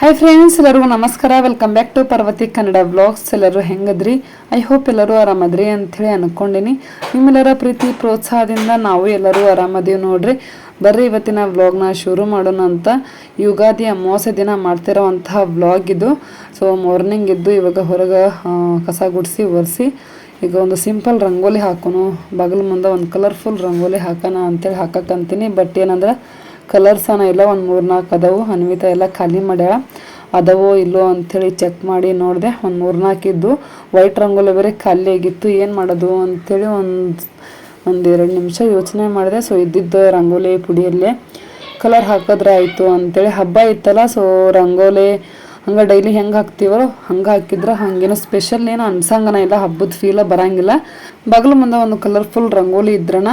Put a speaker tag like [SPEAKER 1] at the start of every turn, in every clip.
[SPEAKER 1] Hi friends ಎಲ್ಲರಿಗೂ ನಮಸ್ಕಾರ. Welcome back to Parvati Kannada vlogs ಎಲ್ಲರೂ ಹೆಂಗದ್ರಿ? ಐ ಹೋಪ್ ಎಲ್ಲರೂ ಆರಾಮದ್ರಿ ಅಂಥೇಳಿ ಅನ್ಕೊಂಡಿನಿ. ನಿಮ್ಮೆಲ್ಲರ ಪ್ರೀತಿ, ಪ್ರೋತ್ಸಾಹದಿಂದ ನಾವು ಎಲ್ಲರೂ ಆರಾಮದೀವಿ ನೋಡ್ರಿ. ಬರ್ರಿ ಇವತ್ತಿನ ವ್ಲಾಗ್ನ ಶುರು ಮಾಡೋಣ ಅಂತ. ಯುಗಾದಿ ಅಮಾವಾಸ್ಯ ದಿನ ಮಾಡ್ತಿರೋವಂತಹ ವ್ಲಾಗ್ ಇದು. ಸೊ ಮಾರ್ನಿಂಗ್ ಇದ್ದು ಇವಾಗ ಹೊರಗೆ ಕಸ ಗುಡಿಸಿ, ಒರೆಸಿ, ಈಗ ಒಂದು ಸಿಂಪಲ್ ರಂಗೋಲಿ ಹಾಕೋನು ಬಾಗಿಲು ಮುಂದೆ ಒಂದು ಕಲರ್ಫುಲ್ ರಂಗೋಲಿ ಹಾಕೋಣ ಅಂತೇಳಿ ಹಾಕಕ್ಕಂತೀನಿ ಬಟ್ ಏನಂದ್ರೆ ಕಲರ್ಸ್ ಅನ್ನ ಎಲ್ಲ ಒಂದು ಮೂರು ನಾಲ್ಕು ಅದಾವು ಅನ್ವಿತ ಎಲ್ಲ ಖಾಲಿ ಮಾಡ್ಯಾಳ. ಅದವೋ ಇಲ್ಲೋ ಅಂಥೇಳಿ ಚೆಕ್ ಮಾಡಿ ನೋಡಿದೆ, ಒಂದು ಮೂರು ನಾಲ್ಕು ಇದ್ದು. ವೈಟ್ ರಂಗೋಲಿ ಬೇರೆ ಖಾಲಿ ಆಗಿತ್ತು, ಏನು ಮಾಡೋದು ಅಂಥೇಳಿ ಒಂದು ಒಂದು ಎರಡು ನಿಮಿಷ ಯೋಚನೆ ಮಾಡಿದೆ. ಸೊ ಇದ್ದಿದ್ದ ರಂಗೋಲಿ ಪುಡಿಯಲ್ಲೇ ಕಲರ್ ಹಾಕಿದ್ರೆ ಆಯಿತು ಅಂತೇಳಿ ಹಬ್ಬ ಇತ್ತಲ್ಲ ಸೊ ರಂಗೋಲಿ ಹಂಗೆ ಡೈಲಿ ಹೆಂಗೆ ಹಾಕ್ತೀವೋ ಹಂಗೆ ಹಾಕಿದ್ರೆ ಹಂಗೇನೋ ಸ್ಪೆಷಲ್ ಏನೋ ಅನ್ಸಂಗನ ಇಲ್ಲ, ಹಬ್ಬದ ಫೀಲ ಬರಂಗಿಲ್ಲ. ಬಗಲು ಮುಂದೆ ಒಂದು ಕಲರ್ಫುಲ್ ರಂಗೋಲಿ ಇದ್ರನ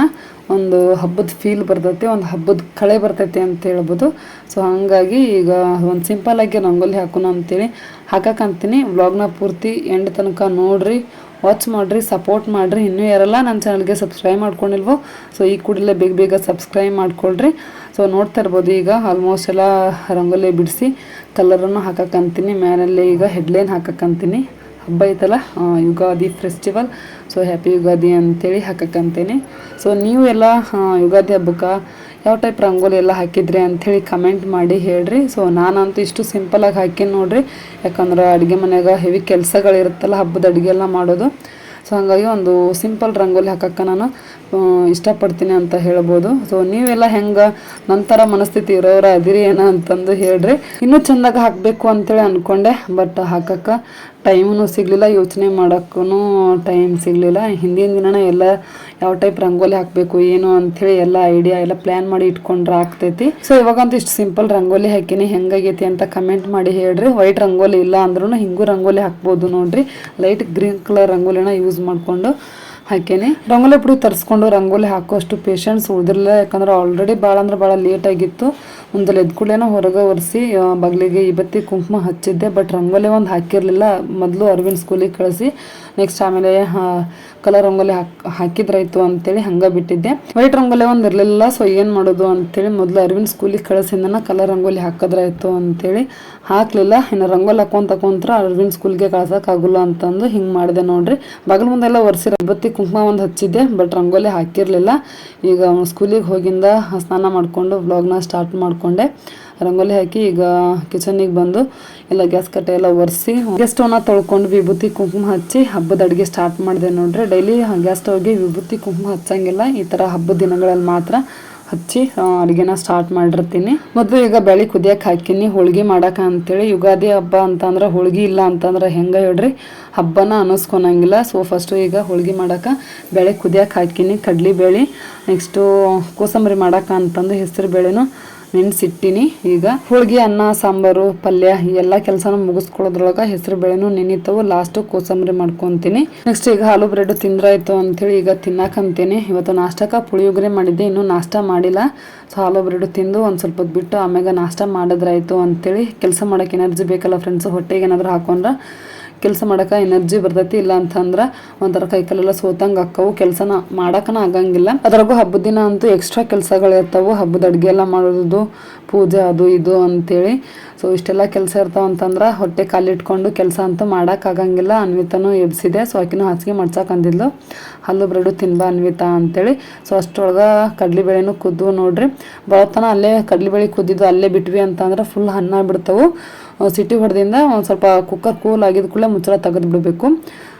[SPEAKER 1] ಒಂದು ಹಬ್ಬದ ಫೀಲ್ ಬರ್ತೈತಿ, ಒಂದು ಹಬ್ಬದ ಕಳೆ ಬರ್ತೈತಿ ಅಂತ ಹೇಳ್ಬೋದು. ಸೊ ಹಾಗಾಗಿ ಈಗ ಒಂದು ಸಿಂಪಲಾಗಿ ರಂಗೋಲಿ ಹಾಕೋಣ ಅಂತೇಳಿ ಹಾಕಕ್ಕಂತೀನಿ ವ್ಲಾಗ್ನ ಪೂರ್ತಿ ಎಂಡ್ ತನಕ ನೋಡ್ರಿ ವಾಚ್ ಮಾಡಿರಿ ಸಪೋರ್ಟ್ ಮಾಡಿರಿ. ಇನ್ನೂ ಯಾರೆಲ್ಲ ನನ್ನ ಚಾನಲ್ಗೆ ಸಬ್ಸ್ಕ್ರೈಬ್ ಮಾಡ್ಕೊಂಡಿಲ್ವೋ ಸೊ ಈ ಕೂಡಲೇ ಬೇಗ ಬೇಗ ಸಬ್ಸ್ಕ್ರೈಬ್ ಮಾಡ್ಕೊಳ್ರಿ. ಸೊ ನೋಡ್ತಾ ಇರ್ಬೋದು ಈಗ ಆಲ್ಮೋಸ್ಟ್ ಎಲ್ಲ ರಂಗೋಲಿ ಬಿಡಿಸಿ ಕಲರನ್ನು ಹಾಕಕ್ಕಂತೀನಿ ಮ್ಯಾನಲ್ಲಿ ಈಗ ಹೆಡ್ಲೈನ್ ಹಾಕಕ್ಕಂತೀನಿ ಹಬ್ಬ ಐತಲ್ಲ Ugadi festival so happy Ugadi ಅಂತೇಳಿ ಹಾಕಕ್ಕಂತೇನೆ ಸೊ ನೀವು ಎಲ್ಲ ಯುಗಾದಿ ಹಬ್ಬಕ್ಕೆ ಯಾವ ಟೈಪ್ ರಂಗೋಲಿ ಎಲ್ಲ ಹಾಕಿದ್ರಿ ಅಂಥೇಳಿ ಕಮೆಂಟ್ ಮಾಡಿ ಹೇಳ್ರಿ. ಸೊ ನಾನಂತೂ ಇಷ್ಟು ಸಿಂಪಲಾಗಿ ಹಾಕೀನಿ ನೋಡ್ರಿ. ಯಾಕಂದ್ರೆ ಅಡುಗೆ ಮನೆಯಾಗ ಹೆವಿ ಕೆಲಸಗಳಿರುತ್ತಲ್ಲ, ಹಬ್ಬದ ಅಡುಗೆ ಎಲ್ಲ ಮಾಡೋದು. ಸೊ ಹಾಗಾಗಿ ಒಂದು ಸಿಂಪಲ್ ರಂಗೋಲಿ ಹಾಕಕ್ಕೆ ನಾನು ಇಷ್ಟಪಡ್ತೀನಿ ಅಂತ ಹೇಳ್ಬೋದು. ಸೊ ನೀವೆಲ್ಲ ಹೆಂಗೆ ನಂತರ ಮನಸ್ಥಿತಿ ಇರೋರ ಅದಿರಿ ಏನ ಅಂತಂದು ಹೇಳ್ರಿ. ಇನ್ನೂ ಚೆಂದಾಗಿ ಹಾಕಬೇಕು ಅಂತೇಳಿ ಅನ್ಕೊಂಡೆ ಬಟ್ ಹಾಕಕ್ಕೆ ಟೈಮೂ ಸಿಗಲಿಲ್ಲ, ಯೋಚನೆ ಮಾಡೋಕ್ಕೂ ಟೈಮ್ ಸಿಗಲಿಲ್ಲ. ಹಿಂದಿನ ದಿನನೇ ಎಲ್ಲ ಯಾವ ಟೈಪ್ ರಂಗೋಲಿ ಹಾಕಬೇಕು, ಏನು ಅಂಥೇಳಿ ಎಲ್ಲ ಐಡಿಯಾ ಎಲ್ಲ ಪ್ಲ್ಯಾನ್ ಮಾಡಿ ಇಟ್ಕೊಂಡ್ರೆ ಆಗ್ತೈತಿ. ಸೊ ಇವಾಗಂತೂ ಇಷ್ಟು ಸಿಂಪಲ್ ರಂಗೋಲಿ ಹಾಕಿನಿ, ಹೆಂಗಾಗೈತಿ ಅಂತ ಕಮೆಂಟ್ ಮಾಡಿ ಹೇಳ್ರಿ. ವೈಟ್ ರಂಗೋಲಿ ಇಲ್ಲ ಅಂದ್ರೂ ಹಿಂಗೂ ರಂಗೋಲಿ ಹಾಕ್ಬೋದು ನೋಡ್ರಿ. ಲೈಟ್ ಗ್ರೀನ್ ಕಲರ್ ರಂಗೋಲಿನ ಯೂಸ್ ಮಾಡಿಕೊಂಡು ಹಾಕೇನಿ ರಂಗೋಲಿ ಪುಡಿ ತರಿಸ್ಕೊಂಡು ರಂಗೋಲಿ ಹಾಕೋಷ್ಟು ಪೇಷಂಟ್ಸ್ ಉಳಿದಿರಲಿಲ್ಲ. ಯಾಕಂದ್ರೆ ಆಲ್ರೆಡಿ ಭಾಳ ಅಂದ್ರೆ ಭಾಳ ಲೇಟ್ ಆಗಿತ್ತು. ಮುಂದೆಲ್ಲ ಎದ್ಕೂಡಲೇನೋ ಹೊರಗೆ ಒರೆಸಿ ಬಗ್ಲಿಗೆ ಇವತ್ತಿ ಕುಂಕುಮ ಹಚ್ಚಿದ್ದೆ. ಬಟ್ ರಂಗೋಲಿ ಒಂದು ಹಾಕಿರಲಿಲ್ಲ. ಮೊದಲು ಅರವಿಂದ್ ಸ್ಕೂಲಿಗೆ ಕಳಿಸಿ ನೆಕ್ಸ್ಟ್ ಆಮೇಲೆ ಕಲರ್ ರಂಗೋಲಿ ಹಾಕ್, ಹಾಕಿದ್ರಾಯ್ತು ಅಂತೇಳಿ ಹಂಗೆ ಬಿಟ್ಟಿದ್ದೆ. ವೈಟ್ ರಂಗೋಲಿ ಒಂದು ಇರಲಿಲ್ಲ ಸೊ ಏನು ಮಾಡೋದು ಅಂತೇಳಿ ಮೊದಲು ಅರವಿಂದ್ ಸ್ಕೂಲಿಗೆ ಕಳಿಸಿಂದನ ಕಲರ್ ರಂಗೋಲಿ ಹಾಕಿದ್ರಾಯ್ತು ಅಂತೇಳಿ ಹಾಕಲಿಲ್ಲ. ಇನ್ನು ರಂಗೋಲಿ ಹಾಕೊಂತ ಕುಂತ್ರ ಅರವಿಂದ್ ಸ್ಕೂಲ್ಗೆ ಕಳ್ಸೋಕ್ಕಾಗಲ್ಲ ಅಂತಂದು ಹಿಂಗೆ ಮಾಡಿದೆ ನೋಡ್ರಿ. ಬಗಲ್ ಮುಂದೆಲ್ಲ ಒರೆಸಿ, ಬತ್ತಿ ಕುಂಕುಮ ಒಂದು ಹಚ್ಚಿದ್ದೆ ಬಟ್ ರಂಗೋಲಿ ಹಾಕಿರಲಿಲ್ಲ. ಈಗ ಸ್ಕೂಲಿಗೆ ಹೋಗಿಂದ ಸ್ನಾನ ಮಾಡಿಕೊಂಡು ವ್ಲಾಗ್ನ ಸ್ಟಾರ್ಟ್ ಮಾಡಿಕೊಂಡೆ ರಂಗೋಲಿ ಹಾಕಿ ಈಗ ಕಿಚನ್ನಿಗೆ ಬಂದು ಎಲ್ಲ ಗ್ಯಾಸ್ ಕಟ್ಟೆ ಎಲ್ಲ ಒರೆಸಿ ಗ್ಯಾಸ್ ಸ್ಟವ್ನ ತೊಳ್ಕೊಂಡು ವಿಭೂತಿ ಕುಂಕುಮ ಹಚ್ಚಿ ಹಬ್ಬದ ಅಡುಗೆ ಸ್ಟಾರ್ಟ್ ಮಾಡಿದೆ ನೋಡ್ರಿ. ಡೈಲಿ ಗ್ಯಾಸ್ ಸ್ಟವ್ಗೆ ವಿಭೂತಿ ಕುಂಕುಮ ಹಚ್ಚಂಗಿಲ್ಲ. ಈ ಥರ ಹಬ್ಬದ ದಿನಗಳಲ್ಲಿ ಮಾತ್ರ ಹಚ್ಚಿ ಅಡುಗೆನ ಸ್ಟಾರ್ಟ್ ಮಾಡಿರ್ತೀನಿ. ಮೊದಲು ಈಗ ಬೆಳೆ ಕುದಿಯಕ್ಕೆ ಹಾಕಿನಿ. ಹೋಳ್ಗೆ ಮಾಡಕ್ಕೆ ಅಂತೇಳಿ ಯುಗಾದಿ ಹಬ್ಬ ಅಂತಂದ್ರೆ ಹೋಳ್ಗೆ ಇಲ್ಲ ಅಂತಂದ್ರೆ ಹೆಂಗೆ ಹೇಳ್ರಿ? ಹಬ್ಬನ ಅನ್ನಿಸ್ಕೊಳಂಗಿಲ್ಲ ಸೊ ಫಸ್ಟು ಈಗ ಹೋಳ್ಗೆ ಮಾಡಕ್ಕೆ ಬೆಳೆ ಕುದಿಯಕ್ಕೆ ಹಾಕಿನಿ. ಕಡ್ಲಿ ಬೇಳೆ ನೆಕ್ಸ್ಟು ಕೋಸಂಬರಿ ಮಾಡಕ್ಕೆ ಅಂತಂದು ಹೆಸರು ಬೇಳೆನು ನೆನೆಸಿಟ್ಟಿನಿ ಈಗ ಹೋಳಿಗೆ, ಅನ್ನ, ಸಾಂಬಾರು, ಪಲ್ಯ ಎಲ್ಲಾ ಕೆಲಸನ ಮುಗಿಸ್ಕೊಳ್ಳೋದ್ರೊಳಗೆ ಹೆಸರು ಬೇಳೆನೂ ನೆನಿತಾವು. ಲಾಸ್ಟ್ ಕೋಸಂಬರಿ ಮಾಡ್ಕೊಂತೀನಿ. ನೆಕ್ಸ್ಟ್ ಈಗ ಹಾಲು ಬ್ರೆಡ್ ತಿಂದ್ರಾಯ್ತು ಅಂತೇಳಿ ಈಗ ತಿನ್ನಕಂತೀನಿ. ಇವತ್ತು ನಾಷ್ಟಕ್ಕೆ ಪುಳಿಯೋಗರೆ ಮಾಡಿದ್ದೆ, ಇನ್ನೂ ನಾಷ್ಟ ಮಾಡಿಲ್ಲ. ಸೊ ಹಾಲು ಬ್ರೆಡ್ ತಿಂದು ಒಂದು ಸ್ವಲ್ಪ ಬಿಟ್ಟು ಆಮ್ಯಾಗ ನಾಷ್ಟ ಮಾಡಿದ್ರಾಯ್ತು ಅಂತೇಳಿ ಕೆಲಸ ಮಾಡೋಕೆ ಎನರ್ಜಿ ಬೇಕಲ್ಲ ಫ್ರೆಂಡ್ಸ್ ಹೊಟ್ಟೆಗೆ ಏನಾದರೂ ಹಾಕೊಂಡ್ರೆ ಕೆಲಸ ಮಾಡೋಕೆ ಎನರ್ಜಿ ಬರ್ತೈತಿ, ಇಲ್ಲ ಅಂತಂದ್ರೆ ಒಂಥರ ಕೈಕಾಲೆಲ್ಲ ಸೋತಂಗೆ ಅಕ್ಕವು ಕೆಲಸನ ಮಾಡೋಕನ ಆಗಂಗಿಲ್ಲ. ಅದ್ರಾಗೂ ಹಬ್ಬದ ದಿನ ಅಂತೂ ಎಕ್ಸ್ಟ್ರಾ ಕೆಲಸಗಳಿರ್ತಾವೆ ಹಬ್ಬದ ಅಡುಗೆ ಎಲ್ಲ ಮಾಡೋದು, ಪೂಜೆ ಅದು ಇದು ಅಂತೇಳಿ. ಸೊ ಇಷ್ಟೆಲ್ಲ ಕೆಲಸ ಇರ್ತಾವ ಅಂತಂದ್ರೆ ಹೊಟ್ಟೆ ಕಾಲಿಟ್ಕೊಂಡು ಕೆಲಸ ಅಂತೂ ಮಾಡೋಕ್ಕಾಗಂಗಿಲ್ಲ ಅನ್ವಿತನೂ ಎಬ್ಸಿದೆ ಸೊ ಆಕಿನೂ ಹಾಸಿಗೆ ಮಾಡ್ಸಕ್ಕೆ ಅಂದಿದ್ಲು. ಹಲ್ಲು ಬ್ರೆಡು ತಿನ್ಬ ಅನ್ವಿತಾ ಅಂತೇಳಿ. ಸೊ ಅಷ್ಟರೊಳಗೆ ಕಡ್ಲಿಬೇಳೆನೂ ಕುದ್ದು ನೋಡ್ರಿ. ಬರೋತನ ಅಲ್ಲೇ ಕಡ್ಲಿಬೇಳೆ ಕುದ್ದಿದ್ದು ಅಲ್ಲೇ ಬಿಟ್ವಿ ಅಂತಂದ್ರೆ ಫುಲ್ ಹನ್ನ ಬಿಡ್ತಾವು. ಸಿಟಿ ಹೊಡೆದಿಂದ ಒಂದು ಸ್ವಲ್ಪ ಕುಕ್ಕರ್ ಕೂಲ್ ಆಗಿದ ಕೂಡಲೇ ಮುಚ್ಚಳ ತೆಗೆದು ಬಿಡಬೇಕು.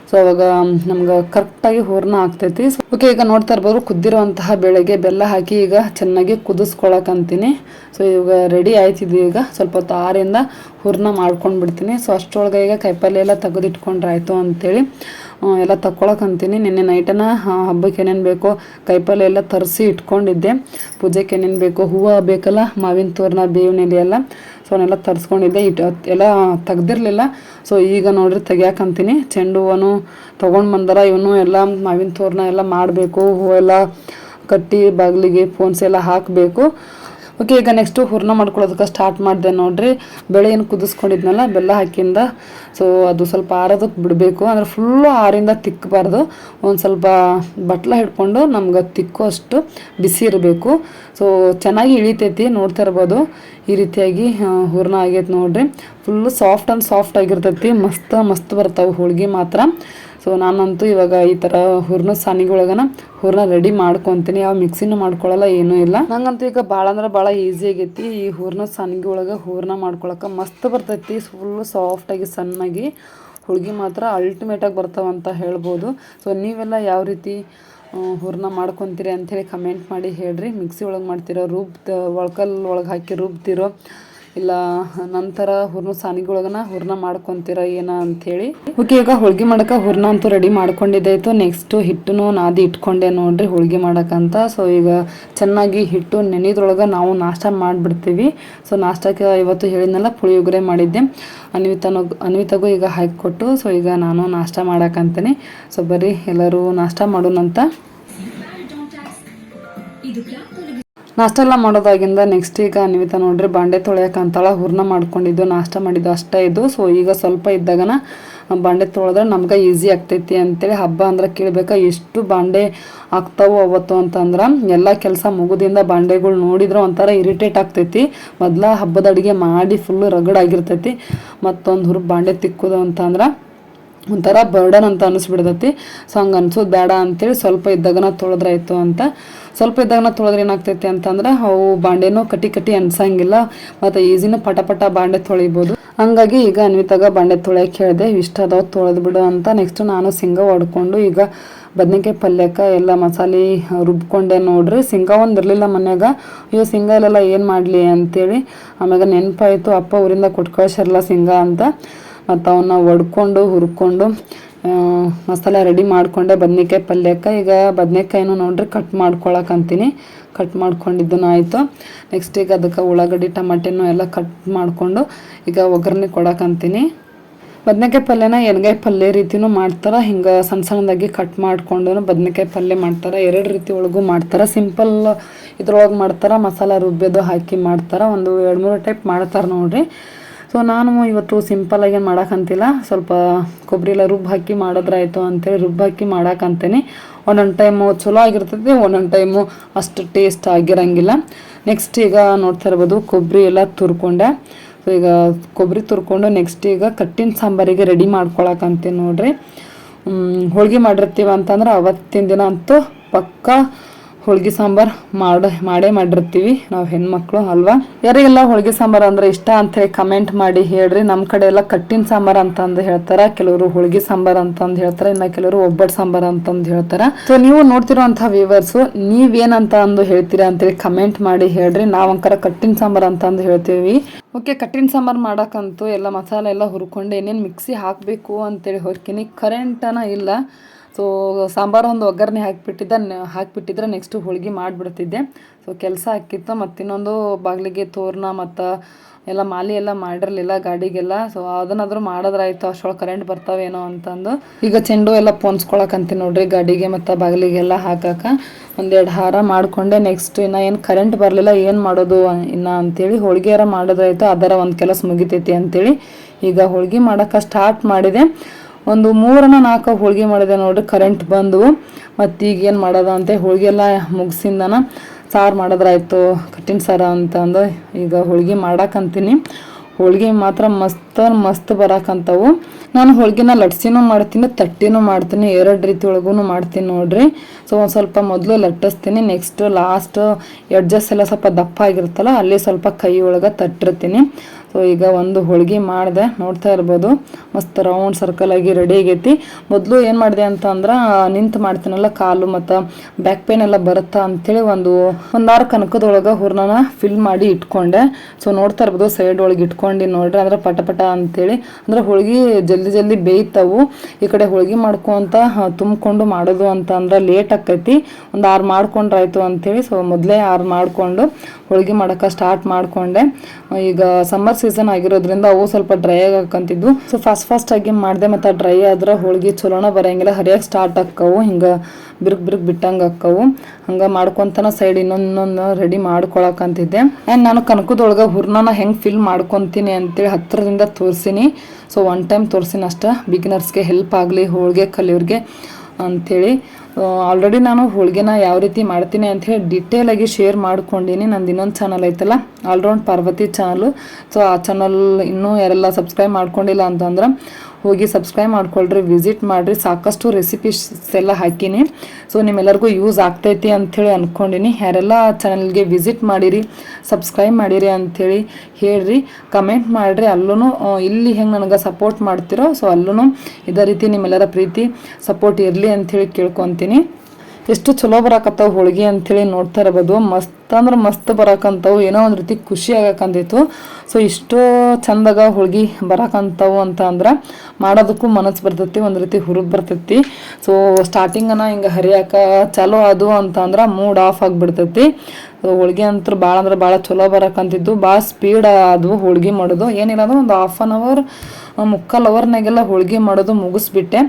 [SPEAKER 1] ಸೊ ಅವಾಗ ನಮ್ಗೆ ಕರೆಕ್ಟಾಗಿ ಹೂರ್ಣ ಆಗ್ತೈತಿ. ಓಕೆ ಈಗ ನೋಡ್ತಾ ಇರ್ಬೋದು ಕುದ್ದಿರುವಂತಹ ಬೆಳೆಗೆ ಬೆಲ್ಲ ಹಾಕಿ ಈಗ ಚೆನ್ನಾಗಿ ಕುದಿಸ್ಕೊಳಕಂತೀನಿ ಸೊ ಇವಾಗ ರೆಡಿ ಆಯ್ತಿದ್ವಿ ಈಗ. ಸ್ವಲ್ಪ ಹೊತ್ತು ಆರಿಂದ ಹೂರ್ಣ ಮಾಡ್ಕೊಂಡು ಬಿಡ್ತೀನಿ. ಸೊ ಅಷ್ಟರೊಳಗೆ ಈಗ ಕೈಪಲ್ಯ ಎಲ್ಲ ತೆಗೆದಿಟ್ಕೊಂಡ್ರೆ ಆಯಿತು ಅಂತೇಳಿ ಆ, ಎಲ್ಲ ತಕ್ಕೊಳಕಂತೀನಿ ನಿನ್ನೆ ನೈಟನ ಹಬ್ಬಕ್ಕೆ ಏನೇನು ಬೇಕೋ ಕೈಪಲ್ಯ ಎಲ್ಲ ತರಿಸಿ ಇಟ್ಕೊಂಡಿದ್ದೆ. ಪೂಜೆಗೆ ಏನೇನು ಬೇಕೋ ಹೂವು ಬೇಕಲ್ಲ ಮಾವಿನ ತೋರಣ ಬೇವಿನ ಎಲೆ ಎಲ್ಲ. ಸೊ ಅವನ್ನೆಲ್ಲ ತರಿಸ್ಕೊಂಡಿದ್ದೆ. ಇಟ್ಟು ಎಲ್ಲ ತೆಗ್ದಿರಲಿಲ್ಲ. ಸೊ ಈಗ ನೋಡ್ರಿ ತೆಗಿಯಾಕಂತೀನಿ. ಚೆಂಡು ಹೂವನು ತೊಗೊಂಡು ಬಂದಾರ. ಇವನು ಎಲ್ಲ ಮಾವಿನ ತೋರಣ ಎಲ್ಲ ಮಾಡಬೇಕು. ಹೂವೆಲ್ಲ ಕಟ್ಟಿ, ಬಾಗಿಲಿಗೆ ಫೋನ್ಸ್ ಎಲ್ಲ ಹಾಕಬೇಕು. ಓಕೆ ಈಗ ನೆಕ್ಸ್ಟು ಹೂರ್ಣ ಮಾಡ್ಕೊಳ್ಳೋದಕ್ಕೆ ಸ್ಟಾರ್ಟ್ ಮಾಡಿದೆ ನೋಡ್ರಿ. ಬೆಳೆ ಏನು ಕುದಿಸ್ಕೊಂಡಿದ್ನಲ್ಲ, ಬೆಲ್ಲ ಹಾಕಿಂದ. ಸೊ ಅದು ಸ್ವಲ್ಪ ಆರೋದಕ್ಕೆ ಬಿಡಬೇಕು. ಅಂದ್ರೆ ಫುಲ್ಲು ಆರಿಂದ ತಿಕ್ಕಬಾರ್ದು ಒಂದು ಸ್ವಲ್ಪ ಬಟ್ಲ ಹಿಡ್ಕೊಂಡು ನಮ್ಗೆ ತಿಕ್ಕೋ ಅಷ್ಟು ಬಿಸಿ ಇರಬೇಕು. ಸೊ ಚೆನ್ನಾಗಿ ಇಳಿತೈತಿ, ನೋಡ್ತಾ ಇರ್ಬೋದು. ಈ ರೀತಿಯಾಗಿ ಹೂರ್ಣ ಆಗೈತೆ ನೋಡ್ರಿ. ಫುಲ್ಲು ಸಾಫ್ಟ್ ಆ್ಯಂಡ್ ಸಾಫ್ಟ್ ಆಗಿರ್ತೈತಿ. ಮಸ್ತ್ ಮಸ್ತ್ ಬರ್ತಾವೆ. ಹೋಳಿಗೆ ಮಾತ್ರ. ಸೊ ನಾನಂತೂ ಇವಾಗ ಈ ಥರ ಹೂರ್ಣ ಸಾನಿಗೊಳಗನ ಹೂರ್ಣ ರೆಡಿ ಮಾಡ್ಕೊತೀನಿ. ಯಾವ ಮಿಕ್ಸಿನೂ ಮಾಡ್ಕೊಳ್ಳಲ್ಲ ಏನೂ ಇಲ್ಲ. ನಂಗಂತೂ ಈಗ ಭಾಳ ಅಂದ್ರೆ ಭಾಳ ಈಸಿ ಆಗೈತಿ. ಈ ಹೂರ್ಣ ಸಾನಿಗೆ ಒಳಗೆ ಹೂರ್ಣ ಮಾಡ್ಕೊಳಕ್ಕೆ ಮಸ್ತ್ ಬರ್ತೈತಿ. ಫುಲ್ಲು ಸಾಫ್ಟಾಗಿ ಸಣ್ಣಾಗಿ. ಹುಳಿಗೆ ಮಾತ್ರ ಅಲ್ಟಿಮೇಟಾಗಿ ಬರ್ತಾವಂತ ಹೇಳ್ಬೋದು. ಸೊ ನೀವೆಲ್ಲ ಯಾವ ರೀತಿ ಹೂರ್ಣ ಮಾಡ್ಕೊತೀರಿ ಅಂಥೇಳಿ ಕಮೆಂಟ್ ಮಾಡಿ ಹೇಳ್ರಿ. ಮಿಕ್ಸಿ ಒಳಗೆ ಮಾಡ್ತಿರೋ, ರುಬ್ದ, ಒಳ್ಕಲ್ ಒಳಗೆ ಹಾಕಿ ರುಬ್ತಿರೋ ಇಲ್ಲ, ನಂತರ ಹೂರ್ಣ ಸಾನಿಗೊಳಗನ ಹೂರ್ಣ ಮಾಡ್ಕೊಂತೀರ ಏನ ಅಂಥೇಳಿ ಓಕೆ ಈಗ ಹೋಳ್ಗೆ ಮಾಡಕ್ಕೆ ಹೂರ್ಣ ಅಂತೂ ರೆಡಿ ಮಾಡ್ಕೊಂಡಿದ್ದಾಯ್ತು ನೆಕ್ಸ್ಟು ಹಿಟ್ಟನ್ನು ನಾದಿ ಇಟ್ಕೊಂಡೆ ನೋಡ್ರಿ ಹೋಳ್ಗೆ ಮಾಡಕ್ಕಂತ ಸೊ ಈಗ ಚೆನ್ನಾಗಿ ಹಿಟ್ಟು ನೆನೆದ್ರೊಳಗೆ ನಾವು ನಾಷ್ಟ ಮಾಡಿಬಿಡ್ತೀವಿ. ಸೊ ನಾಷ್ಟಕ್ಕೆ ಇವತ್ತು ಹೇಳಿದ್ನಲ್ಲ ಪುಳಿಯೋಗರೆ ಮಾಡಿದ್ದೆ. ಅನ್ವಿತನ, ಅನ್ವಿತಗೂ ಈಗ ಹಾಕಿಕೊಟ್ಟು ಸೊ ಈಗ ನಾನು ನಾಷ್ಟ ಮಾಡಕ್ಕಂತೀನಿ ಸೊ ಬರೀ ಎಲ್ಲರೂ ನಾಷ್ಟ ಮಾಡೋಣಂತ. ನಾಷ್ಟ ಎಲ್ಲ ಮಾಡೋದಾಗಿಂದ ನೆಕ್ಸ್ಟ್ ಈಗ ಅನ್ವಿತ ನೋಡ್ರಿ ಬಾಂಡೆ ತೊಳೆಯಕ್ಕೆ ಅಂತಾಳ ಹೂರ್ಣ ಮಾಡ್ಕೊಂಡಿದ್ದು, ನಾಷ್ಟ ಮಾಡಿದ್ದು ಅಷ್ಟೇ ಇದು. ಸೊ ಈಗ ಸ್ವಲ್ಪ ಇದ್ದಾಗನ ಬಾಂಡೆ ತೊಳೆದ್ರೆ ನಮ್ಗೆ ಈಸಿ ಆಗ್ತೈತಿ ಅಂತೇಳಿ ಹಬ್ಬ ಅಂದ್ರೆ ಕೇಳಬೇಕಾ ಎಷ್ಟು ಬಾಂಡೆ ಆಗ್ತಾವೋ ಅವತ್ತು ಅಂತಂದ್ರೆ ಎಲ್ಲ ಕೆಲಸ ಮುಗುದಿಂದ ಬಾಂಡೆಗಳು ನೋಡಿದ್ರೆ ಒಂಥರ ಇರಿಟೇಟ್ ಆಗ್ತೈತಿ. ಮೊದ್ಲ ಹಬ್ಬದ ಅಡುಗೆ ಮಾಡಿ ಫುಲ್ಲು ರಗಡಾಗಿರ್ತೈತಿ ಮತ್ತೊಂದು ಹುರು ಬಾಂಡೆ ತಿಕ್ಕೋದು ಅಂತಂದ್ರೆ ಒಂಥರ ಬರ್ಡನ್ ಅಂತ ಅನಿಸ್ಬಿಡ್ತೈತಿ. ಸೊ ಹಂಗೆ ಅನ್ಸೋದು ಬೇಡ ಅಂತೇಳಿ ಸ್ವಲ್ಪ ಇದ್ದಾಗನ ತೊಳೆದ್ರಾಯ್ತು ಅಂತ. ಸ್ವಲ್ಪ ಇದ್ದಾಗನ ತೊಳೆದ್ರೆ ಏನಾಗ್ತೈತಿ ಅಂತಂದ್ರೆ ಅವು ಬಾಂಡೆನೂ ಕಟಿ ಕಟಿ ಅನ್ಸಂಗಿಲ್ಲ. ಮತ್ತು ಈಸಿನೂ ಪಟ ಪಟ ಬಾಂಡೆ ತೊಳಿಬೋದು. ಹಂಗಾಗಿ ಈಗ ಅನ್ವಿತಾಗ ಬಾಂಡೆ ತೊಳೆಯಕ್ಕೆ ಹೇಳಿದೆ, ಇಷ್ಟ ಅದಾವ ತೊಳೆದು ಬಿಡು ಅಂತ. ನೆಕ್ಸ್ಟ್ ನಾನು ಸಿಂಗ ಹೊಡ್ಕೊಂಡು ಈಗ ಬದನೆಕಾಯಿ ಪಲ್ಯಕ್ಕೆ ಎಲ್ಲ ಮಸಾಲೆ ರುಬ್ಕೊಂಡೆ ನೋಡ್ರಿ. ಸಿಂಗ ಒಂದು ಇರಲಿಲ್ಲ ಮನ್ಯಾಗ. ಅಯ್ಯೋ ಸಿಂಗ ಇಲ್ಲೆಲ್ಲ ಏನು ಮಾಡಲಿ ಅಂತೇಳಿ ಆಮ್ಯಾಗ ನೆನಪಾಯಿತು. ಅಪ್ಪ ಊರಿಂದ ಕೊಟ್ಕೊಳ್ಸಿರಲ್ಲ ಸಿಂಗ ಅಂತ. ಮತ್ತು ಅವನ್ನ ಒಡ್ಕೊಂಡು, ಹುರ್ಕೊಂಡು ಮಸಾಲೆ ರೆಡಿ ಮಾಡಿಕೊಂಡೆ ಬದ್ನೆಕಾಯಿ ಪಲ್ಯಕ್ಕೆ. ಈಗ ಬದ್ನೆಕಾಯಿನೂ ನೋಡ್ರಿ ಕಟ್ ಮಾಡ್ಕೊಳಕಂತೀನಿ ಕಟ್ ಮಾಡ್ಕೊಂಡಿದ್ದು ಆಯಿತು. ನೆಕ್ಸ್ಟ್ ಈಗ ಅದಕ್ಕೆ ಉಳ್ಳಾಗಡ್ಡಿ, ಟಮಾಟೆನೂ ಎಲ್ಲ ಕಟ್ ಮಾಡಿಕೊಂಡು ಈಗ ಒಗ್ಗರಣೆ ಕೊಡಕಂತೀನಿ ಬದ್ನೆಕಾಯಿ ಪಲ್ಯನ ಎಣ್ಗಾಯಿ ಪಲ್ಯ ರೀತಿನೂ ಮಾಡ್ತಾರೆ. ಹಿಂಗೆ ಸಣ್ಣ ಸಣ್ಣದಾಗಿ ಕಟ್ ಮಾಡ್ಕೊಂಡು ಬದ್ನೆಕಾಯಿ ಪಲ್ಯ ಮಾಡ್ತಾರೆ. ಎರಡು ರೀತಿ ಒಳಗೂ ಮಾಡ್ತಾರೆ. ಸಿಂಪಲ್ ಇದ್ರೊಳಗೆ ಮಾಡ್ತಾರೆ. ಮಸಾಲ ರುಬ್ಬೆದು ಹಾಕಿ ಮಾಡ್ತಾರೆ. ಒಂದು ಎರಡು ಮೂರು ಟೈಪ್ ಮಾಡ್ತಾರೆ ನೋಡ್ರಿ. ಸೊ ನಾನು ಇವತ್ತು ಸಿಂಪಲಾಗಿ ಮಾಡೋಕ್ಕಂತಿಲ್ಲ ಸ್ವಲ್ಪ ಕೊಬ್ಬರಿ ಎಲ್ಲ ರುಬ್ಬಿ ಹಾಕಿ ಮಾಡಿದ್ರಾಯ್ತು ಅಂತೇಳಿ ರುಬ್ಬು ಹಾಕಿ ಮಾಡಕ್ಕಂತೀನಿ ಒಂದೊಂದು ಟೈಮು ಚಲೋ ಆಗಿರ್ತೈತಿ, ಒಂದೊಂದು ಟೈಮು ಅಷ್ಟು ಟೇಸ್ಟ್ ಆಗಿರಂಗಿಲ್ಲ. ನೆಕ್ಸ್ಟ್ ಈಗ ನೋಡ್ತಾ ಇರ್ಬೋದು ಕೊಬ್ಬರಿ ಎಲ್ಲ ತುರ್ಕೊಂಡೆ. ಸೊ ಈಗ ಕೊಬ್ಬರಿ ತುರ್ಕೊಂಡು ನೆಕ್ಸ್ಟ್ ಈಗ ಕಟ್ಟಿನ ಸಾಂಬಾರಿಗೆ ರೆಡಿ ಮಾಡ್ಕೊಳಕಂತೀನಿ ನೋಡ್ರಿ. ಹೋಳ್ಗೆ ಮಾಡಿರ್ತೀವಿ ಅಂತಂದ್ರೆ ಅವತ್ತಿನ ದಿನ ಅಂತೂ ಪಕ್ಕ ಹೋಳ್ಗೆ ಸಾಂಬಾರ್ ಮಾಡ, ಮಾಡೇ ಮಾಡಿರ್ತೀವಿ. ನಾವು ಹೆಣ್ಮಕ್ಳು ಅಲ್ವಾ? ಯಾರಿಗೆಲ್ಲ ಹೋಳಿಗೆ ಸಾಂಬಾರ್ ಅಂದ್ರೆ ಇಷ್ಟ ಅಂತ ಹೇಳಿ ಕಮೆಂಟ್ ಮಾಡಿ ಹೇಳ್ರಿ. ನಮ್ಮ ಕಡೆ ಎಲ್ಲ ಕಟ್ಟಿನ ಸಾಂಬಾರ್ ಅಂತಂದು ಹೇಳ್ತಾರ. ಕೆಲವರು ಹೋಳಿಗೆ ಸಾಂಬಾರ್ ಅಂತಂದು ಹೇಳ್ತಾರೆ. ಇನ್ನ ಕೆಲವರು ಒಬ್ಬಟ್ಟು ಸಾಂಬಾರ್ ಅಂತಂದು ಹೇಳ್ತಾರ. ಸೊ ನೀವು ನೋಡ್ತಿರುವಂತಹ ವ್ಯೂವರ್ಸು ನೀವೇನಂತ ಅಂದು ಹೇಳ್ತೀರಾ ಅಂತೇಳಿ ಕಮೆಂಟ್ ಮಾಡಿ ಹೇಳ್ರಿ. ನಾವಂಕರ ಕಟ್ಟಿನ ಸಾಂಬಾರ್ ಅಂತಂದು ಹೇಳ್ತೀವಿ. ಓಕೆ, ಕಟ್ಟಿನ ಸಾಂಬಾರು ಮಾಡೋಕ್ಕಂತೂ ಎಲ್ಲ ಮಸಾಲೆ ಎಲ್ಲ ಹುರ್ಕೊಂಡು ಏನೇನು ಮಿಕ್ಸಿ ಹಾಕಬೇಕು ಅಂತೇಳಿ ಹೊರ್ಕಿನಿ. ಕರೆಂಟನ ಇಲ್ಲ. ಸೊ ಸಾಂಬಾರು ಒಂದು ಒಗ್ಗರಣೆ ಹಾಕಿಬಿಟ್ಟಿದ್ದ ಹಾಕಿಬಿಟ್ಟಿದ್ರೆ ನೆಕ್ಸ್ಟು ಹೋಳಿಗೆ ಮಾಡಿಬಿಡ್ತಿದ್ದೆ. ಸೊ ಕೆಲಸ ಹಾಕಿತ್ತು ಮತ್ತು ಇನ್ನೊಂದು ಬಾಗಿಲಿಗೆ ತೋರಣ, ಮತ್ತು ಎಲ್ಲ ಮಾಲಿ ಎಲ್ಲ ಮಾಡಿರಲಿಲ್ಲ ಗಾಡಿಗೆಲ್ಲ. ಸೊ ಅದನ್ನಾದರೂ ಮಾಡೋದ್ರಾಯ್ತು, ಅಷ್ಟೊಳಗೆ ಕರೆಂಟ್ ಬರ್ತಾವೇನೋ ಅಂತಂದು. ಈಗ ಚೆಂಡು ಎಲ್ಲ ಪೋನ್ಸ್ಕೊಳಕಂತೀನಿ ನೋಡ್ರಿ ಗಾಡಿಗೆ ಮತ್ತು ಬಾಗಿಲಿಗೆಲ್ಲ ಹಾಕಾಕ. ಒಂದೆರಡು ಹಾರ ಮಾಡಿಕೊಂಡೆ ನೆಕ್ಸ್ಟ್ ಇನ್ನು ಏನು ಕರೆಂಟ್ ಬರಲಿಲ್ಲ, ಏನು ಮಾಡೋದು ಇನ್ನು ಅಂತೇಳಿ ಹೋಳ್ಗೆಯಾರ ಮಾಡೋದ್ರಾಯ್ತು, ಅದರ ಒಂದು ಕೆಲಸ ಮುಗಿತೈತಿ ಅಂತೇಳಿ ಈಗ ಹೋಳಿಗೆ ಮಾಡೋಕೆ ಸ್ಟಾರ್ಟ್ ಮಾಡಿದೆ. ಒಂದು ಮೂರನ ನಾಲ್ಕು ಹೋಳಿಗೆ ಮಾಡಿದೆ ನೋಡ್ರಿ ಕರೆಂಟ್ ಬಂದವು ಮತ್ತು ಈಗ ಏನು ಮಾಡೋದು ಅಂತ ಹೋಳಿಗೆ ಎಲ್ಲ ಮುಗಿಸಿಂದನ ಸಾರು ಮಾಡಿದ್ರಾಯ್ತು, ಕಟ್ಟಿನ ಸಾರು ಅಂತಂದು ಈಗ ಹೋಳಿಗೆ ಮಾಡಕ್ಕಂತೀನಿ ಹೋಳಿಗೆ ಮಾತ್ರ ಮಸ್ತ್ ಮಸ್ತ್ ಬರಾಕಂತವು. ನಾನು ಹೋಳಿಗೆನ ಲಟ್ಸಿನೂ ಮಾಡ್ತೀನಿ, ತಟ್ಟಿನೂ ಮಾಡ್ತೀನಿ, ಎರಡು ರೀತಿ ಒಳಗೂ ಮಾಡ್ತೀನಿ ನೋಡ್ರಿ. ಸೊ ಒಂದು ಸ್ವಲ್ಪ ಮೊದಲು ಲಟ್ಟಿಸ್ತೀನಿ ನೆಕ್ಸ್ಟ್ ಲಾಸ್ಟ್ ಎಡ್ಜಸ್ ಎಲ್ಲ ಸ್ವಲ್ಪ ದಪ್ಪ ಆಗಿರುತ್ತಲ್ಲ, ಅಲ್ಲಿ ಸ್ವಲ್ಪ ಕೈ ಒಳಗೆ ತಟ್ಟಿರ್ತೀನಿ. ಸೊ ಈಗ ಒಂದು ಹೋಳಿಗೆ ಮಾಡಿದೆ ನೋಡ್ತಾ ಇರ್ಬೋದು. ಮಸ್ತ್ ರೌಂಡ್ ಸರ್ಕಲ್ ಆಗಿ ರೆಡಿ ಆಗೈತಿ. ಮೊದಲು ಏನು ಮಾಡಿದೆ ಅಂತ ಅಂದ್ರೆ, ನಿಂತು ಮಾಡ್ತೀನಲ್ಲ ಕಾಲು ಮತ್ತು ಬ್ಯಾಕ್ ಪೇನ್ ಎಲ್ಲ ಬರುತ್ತಾ ಅಂತೇಳಿ ಒಂದು, ಒಂದಾರು ಕನಕದೊಳಗೆ ಹೂರ್ಣನ ಫಿಲ್ ಮಾಡಿ ಇಟ್ಕೊಂಡೆ. ಸೊ ನೋಡ್ತಾ ಇರ್ಬೋದು ಸೈಡ್ ಒಳಗೆ ಇಟ್ಕೊಂಡು ನೋಡ್ರಿ. ಅಂದ್ರೆ ಪಟ ಪಟ ಅಂತೇಳಿ. ಅಂದ್ರೆ ಹೋಳಿಗೆ ಜಲ್ದಿ ಜಲ್ದಿ ಬೇಯ್ತಾವು. ಈ ಕಡೆ ಹೋಳಿಗೆ ಮಾಡ್ಕೊಂತ ತುಂಬಿಕೊಂಡು ಮಾಡೋದು ಅಂತ ಅಂದ್ರೆ ಲೇಟ್ ಆಕೈತಿ. ಒಂದು ಆರು ಮಾಡ್ಕೊಂಡ್ರಾಯ್ತು ಅಂತೇಳಿ. ಸೊ ಮೊದಲೇ ಆರು ಮಾಡಿಕೊಂಡು ಹೋಳಿಗೆ ಮಾಡೋಕೆ ಸ್ಟಾರ್ಟ್ ಮಾಡಿಕೊಂಡೆ. ಈಗ ಸಮ್ಮರ್
[SPEAKER 2] ಸೀಸನ್ ಆಗಿರೋದ್ರಿಂದ ಅವು ಸ್ವಲ್ಪ ಡ್ರೈ ಆಗಕ್ಕಂತಿದ್ವು ಸೊ ಫಾಸ್ಟ್ ಫಾಸ್ಟ್ ಆಗಿ ಮಾಡಿದೆ ಮತ್ತು ಡ್ರೈ ಆದ್ರೆ ಹೋಳಿಗೆ ಚಲೋನ ಬರೋಂಗಿಲ್ಲ. ಹರಿಯಾಗಿ ಸ್ಟಾರ್ಟ್ ಆಕ್ಕವು ಹಿಂಗೆ ಬಿರುಕ್ ಬಿರುಕ್ ಬಿಟ್ಟಂಗೆ ಆಕ್ಕವು ಹಂಗೆ ಮಾಡ್ಕೊಂತನ ಸೈಡ್ ಇನ್ನೊಂದೊಂದು ರೆಡಿ ಮಾಡ್ಕೊಳಕಂತಿದ್ದೆ. ಆ್ಯಂಡ್ ನಾನು ಕನಕದೊಳಗೆ ಹುರ್ನನ ಹೆಂಗೆ ಫಿಲ್ ಮಾಡ್ಕೊತೀನಿ ಅಂತೇಳಿ ಹತ್ತಿರದಿಂದ ತೋರಿಸಿನಿ. ಸೊ ಒನ್ ಟೈಮ್ ತೋರಿಸಿನ ಅಷ್ಟ ಬಿಗಿನರ್ಸ್ಗೆ ಹೆಲ್ಪ್ ಆಗಲಿ, ಹೋಳಿಗೆ ಕಲಿಯೋರಿಗೆ ಅಂಥೇಳಿ ಆಲ್ರೆಡಿ ನಾನು ಹೋಳಿಗೆನ ಯಾವ ರೀತಿ ಮಾಡ್ತೀನಿ ಅಂಥೇಳಿ ಡಿಟೇಲ್ ಆಗಿ ಶೇರ್ ಮಾಡ್ಕೊಂಡಿನಿ. ನಂದು ಇನ್ನೊಂದು ಚಾನಲ್ ಐತಲ್ಲ all round Parvati channel so ಆ ಚಾನಲ್ ಇನ್ನೂ ಯಾರೆಲ್ಲ ಸಬ್ಸ್ಕ್ರೈಬ್ ಮಾಡ್ಕೊಂಡಿಲ್ಲ ಅಂತಂದ್ರೆ ಹೋಗಿ ಸಬ್ಸ್ಕ್ರೈಬ್ ಮಾಡ್ಕೊಳ್ರಿ ವಿಸಿಟ್ ಮಾಡಿರಿ. ಸಾಕಷ್ಟು ರೆಸಿಪೀಸ್ ಎಲ್ಲ ಹಾಕೀನಿ. ಸೊ ನಿಮ್ಮೆಲ್ಲರಿಗೂ ಯೂಸ್ ಆಗ್ತೈತಿ ಅಂಥೇಳಿ ಅಂದ್ಕೊಂಡಿನಿ ಯಾರೆಲ್ಲ ಚಾನಲ್ಗೆ ವಿಸಿಟ್ ಮಾಡಿರಿ ಸಬ್ಸ್ಕ್ರೈಬ್ ಮಾಡಿರಿ ಅಂಥೇಳಿ ಹೇಳ್ರಿ. ಕಮೆಂಟ್ ಮಾಡಿರಿ. ಅಲ್ಲೂ ಇಲ್ಲಿ ಹೆಂಗೆ ನನಗೆ ಸಪೋರ್ಟ್ ಮಾಡ್ತಿರೋ ಸೊ ಅಲ್ಲೂ ಇದೇ ರೀತಿ ನಿಮ್ಮೆಲ್ಲರ ಪ್ರೀತಿ ಸಪೋರ್ಟ್ ಇರಲಿ ಅಂಥೇಳಿ ಕೇಳ್ಕೊತೀನಿ. ಎಷ್ಟು ಚಲೋ ಬರಾಕತ್ತಾವ ಹೋಳಿಗೆ ಅಂಥೇಳಿ ನೋಡ್ತಾ ಇರ್ಬೋದು. ಮಸ್ತ್ ಅಂದ್ರೆ ಮಸ್ತ್ ಬರಾಕಂತವು. ಏನೋ ಒಂದು ರೀತಿ ಖುಷಿ ಆಗಕ್ಕಂತೈತು ಸೊ ಇಷ್ಟೋ ಚಂದಾಗ ಹೋಳ್ಗೆ ಬರಾಕಂತವು ಅಂತ ಅಂದ್ರೆ ಮಾಡೋದಕ್ಕೂ ಮನಸ್ಸು ಬರ್ತೈತಿ, ಒಂದು ರೀತಿ ಹುರುಪ್ ಬರ್ತೈತಿ. ಸೊ ಸ್ಟಾರ್ಟಿಂಗನ ಹಿಂಗೆ ಹರಿಯಾಕ ಚಲೋ ಅದು ಅಂತ ಅಂದ್ರೆ ಮೂಡ್ ಆಫ್ ಆಗಿಬಿಡ್ತೈತಿ ಹೋಳ್ಗೆ ಅಂತೂ ಭಾಳ ಅಂದ್ರೆ ಭಾಳ ಚಲೋ ಬರಕಂತಿದ್ದು. ಭಾಳ ಸ್ಪೀಡ್ ಅದು ಹೋಳ್ಗೆ ಮಾಡೋದು. ಏನಿಲ್ಲ ಅಂದ್ರೆ ಒಂದು ಹಾಫ್ ಆನ್ ಅವರ್ ಮುಕ್ಕಾಲು ಅವರ್ನಾಗೆಲ್ಲ ಹೋಳ್ಗೆ ಮಾಡೋದು ಮುಗಿಸ್ಬಿಟ್ಟೆ.